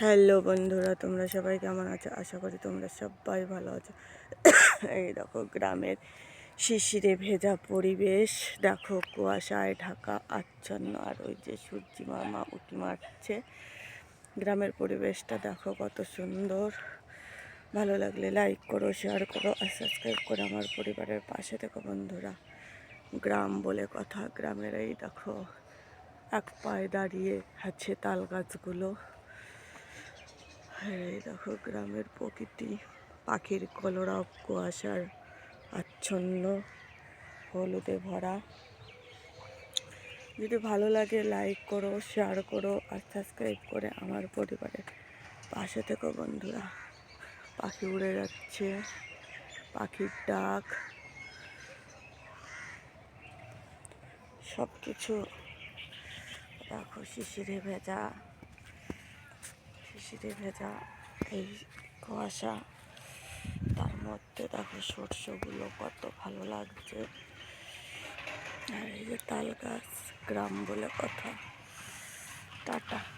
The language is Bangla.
হ্যালো বন্ধুরা, তোমরা সবাই কেমন আছো? আশা করি তোমরা সবাই ভালো আছো। এই দেখো গ্রামের শিশিরে ভেজা পরিবেশ। দেখো কুয়াশায় ঢাকা আচ্ছন্ন, আর ওই যে সূর্যি মামা উঁকি মারছে। গ্রামের পরিবেশটা দেখো কত সুন্দর। ভালো লাগলে লাইক করো শেয়ার করো, আর সাবস্ক্রাইব করো আমার পরিবারের পাশে থেকো বন্ধুরা। গ্রাম বলে কথা গ্রামের এই দেখো এক পায়ে দাঁড়িয়ে আছে তাল গাছগুলো। এই দেখো, গ্রামের প্রকৃতি, পাখির কলরব, কুয়াশার আচ্ছন্ন, হলুদে ভরা। যদি ভালো লাগে লাইক করো শেয়ার করো আর সাবস্ক্রাইব করে আমার পরিবারের পাশে থেকো বন্ধুরা। পাখি উড়ে যাচ্ছে, পাখির ডাক সব কিছু দেখো, শিশিরে ভেজা। শীতে ভেজা এই কুয়াশা। তার মধ্যে দেখো সর্ষেগুলো কত ভালো লাগছে। আর এই যে তাল গাছ, গ্রাম বলে কথা। টাটা।